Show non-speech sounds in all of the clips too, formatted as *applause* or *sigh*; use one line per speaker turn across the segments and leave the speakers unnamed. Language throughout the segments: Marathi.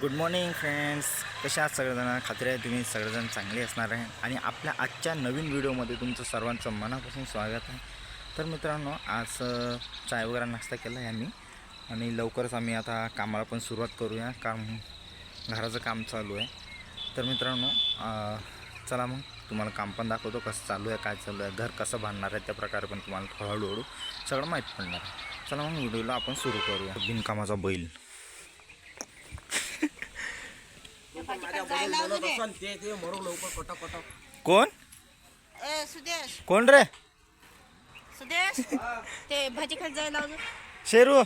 गुड मॉर्निंग फ्रेंड्स कशा आहात सगळेजण? खात्री आहे तुम्ही सगळेजण चांगले असणार आहे. आणि आपल्या आजच्या नवीन व्हिडिओमध्ये तुमचं सर्वांचं मनापासून स्वागत आहे. तर मित्रांनो आज चाय वगैरे नाश्ता केला आहे आम्ही. आणि लवकरच आम्ही आता कामाला पण सुरुवात करूया. काम घराचं काम चालू आहे. तर मित्रांनो चला मग तुम्हाला काम पण दाखवतो कसं चालू आहे काय चालू आहे घर कसं बांधणार आहे त्या प्रकारे पण तुम्हाला हळूहळू सगळं माहीत पडणार आहे. चला मग व्हिडिओला आपण सुरू करूया. बिनकामाचा बैल. कोण?
सुदेश.
कोण रे?
सुदेश ते भाजी खात जायला
शेरू.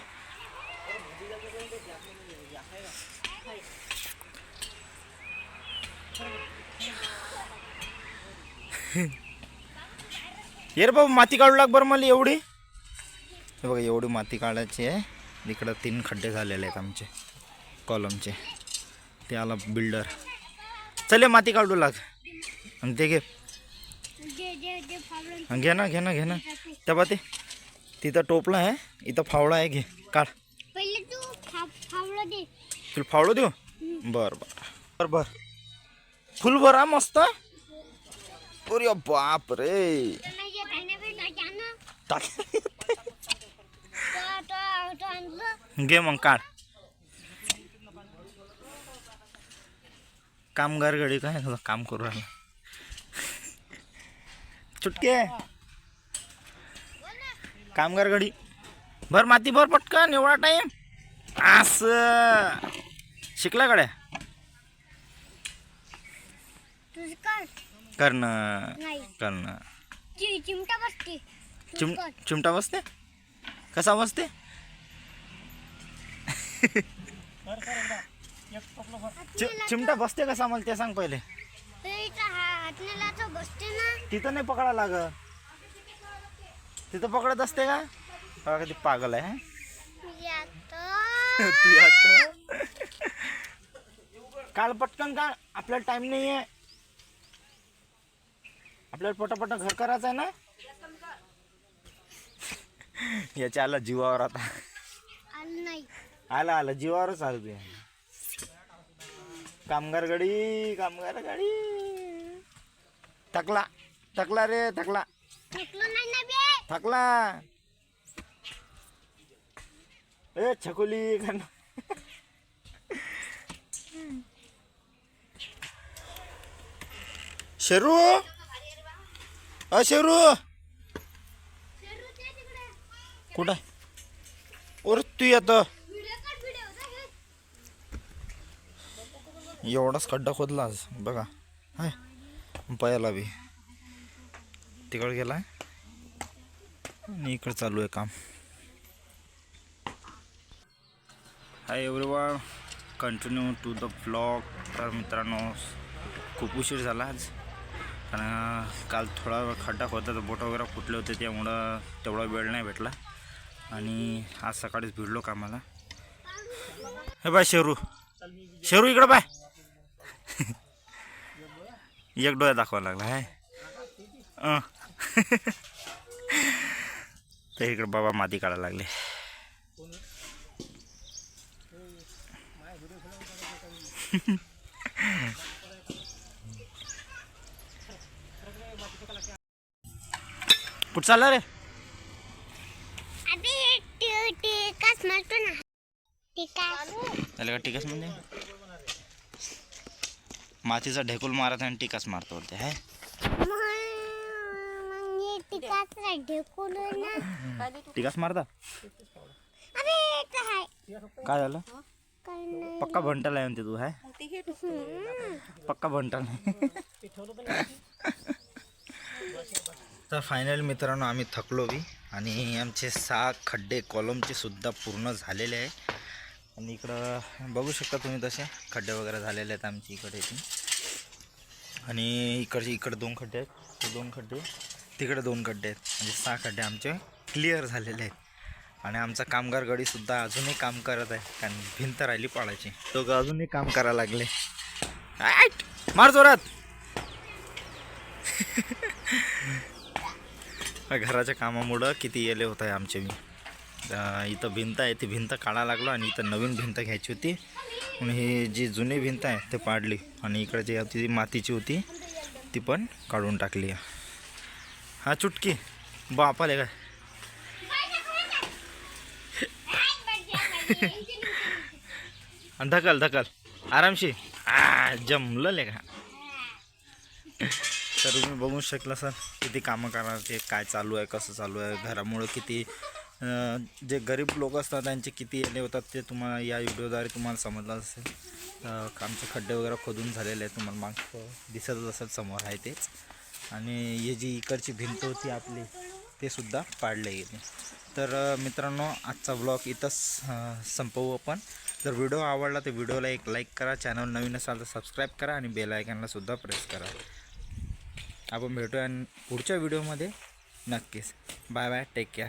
*laughs* ये रे बाबा माती काढू लाग बरं मला एवढी. हे बघा एवढी माती काढायची आहे. इकडं तीन खड्डे झालेले आहेत आमचे कॉलमचे ते आला बिल्डर चल ये माती काढू लाग. आणि ते घे. घे ना घे ना घे ना. त्या बा ते तिथं टोपलं आहे इथं फावडा आहे घे. काढ.
पहिले तू फा- फावडं दे.
तुला फावडं देऊ? बर बर. बर बर. फुल भरा मस्त? अरे बाप रे टाक घे मग काढ. कामगार गडी काय काम करू राहिला? चुटके. कामगार गडी. भर माती भर पटकन एवढा टाईम आस शिकला गड्या?
तुझं कर
करणं
नाही.
करणं.
चि- चिमटा बसते.
चिम चिमटा बसते? कसा बसते? चि- चिमटा बसते कसा मला ते सांग पहिले.
बसते ना.
तिथं नाही पकडा लागत. तिथं पकडत असते का? कधी पागल आहे
यात
तू आता काल पटकन काढ आपल्याला टाइम नाही आहे आपल्याला पटापट घर करायचं आहे ना? *laughs* याच्या आला जीवावर आता.
आलं नाही.
आला आला. जीवावरच आलं ते. कामगार गाडी कामगार गाडी. थकला. थकला रे थकला.
थकलो नाही ना बे.
थकला. ए छकुली शेरू! अ शेरू. कुठं ओर तू येतो एवढाच खड्डा खोदला आज बघा. हाय. पयाला बी. तिकडं गेलाय. आणि इकडं चालू आहे काम. Hi everyone continue to the blog तर मित्रांनो खूप उशीर झाला आज. कारण काल थोडा खड्डा होता तर बोटं वगैरे फुटले होते त्यामुळं तेवढा वेळ नाही भेटला. आणि आज सकाळीच भिडलो कामाला. हे बाय शेरू. शेरू इकडं बाय. *laughs* एक डोळा दाखवायला लागला हाय. *laughs* तर इकडं बाबा माती काढायला लागले. *laughs* कुठं चालला रे.
अबे टी- टिकाच मारतो ना. टिकाच
त्याला का टिकास म्हणजे मातीचा ढेकूल मारत आणि टिकास मारतो ते
हे? ना.
टिकास मारता?
अबे काय
काय झालं?
काय नाही.
पक्का भंटाला आहे म्हणते तू
हम्म.
पक्का भंटाला तर फायनल मित्रांनो आम्ही थकलो बी. आणि आमचे सहा खड्डे कॉलमचे सुद्धा पूर्ण झालेले आहे. आणि इकडं बघू शकता तुम्ही तसे खड्डे वगैरे झालेले आहेत आमच्या इकडे आणि इकडचे इकडे दोन खड्डे आहेत. ते दोन खड्डे तिकडे दोन खड्डे आहेत. म्हणजे सहा खड्डे आमचे क्लिअर झालेले आहेत. आणि आमचा कामगार गडीसुद्धा अजूनही काम करत आहे. कारण भिंत राहिली पाडायची तो अजूनही काम करायला लागले. आईट! मार जोरात. *laughs* घराच्या कामामुळं किती येले होत आहे आमचे मी. इथं भिंत आहे ती भिंत काढा लागलो आणि इथं नवीन भिंत घ्यायची होती. आणि ही जी जुनी भिंत आहे ते पाडली. आणि इकडे जी होती मातीची होती ती पण काढून टाकली हा चुटकी. बापाले काय? *laughs* आणि धकल धकल आरामशी. आ जमलं ले का? तर तुम्ही बघू शकला सर किती कामं करायचे काय चालू आहे कसं चालू आहे घरामुळं किती जे गरीब लोक असतात त्यांचे किती येणे होतात ते तुम्हाला या व्हिडिओद्वारे तुम्हाला समजलं असेल. अं, आमचे खड्डे वगैरे खोदून झालेले आहेत तुम्हाला मागचं दिसतच असेल समोर आहे तेच. आणि हे जी इकडची भिंत होती आपली ते सुद्धा पाडले गेले. तर मित्रांनो आजचा ब्लॉग इथंच संपवू आपण. जर व्हिडिओ आवडला तर व्हिडिओला एक लाईक करा चॅनल नवीन असाल तर सबस्क्राईब करा आणि बेल आयकॉनला सुद्धा प्रेस करा. आपण भेटूया पुढच्या व्हिडिओमध्ये. नक्कीच. Bye bye. Take care.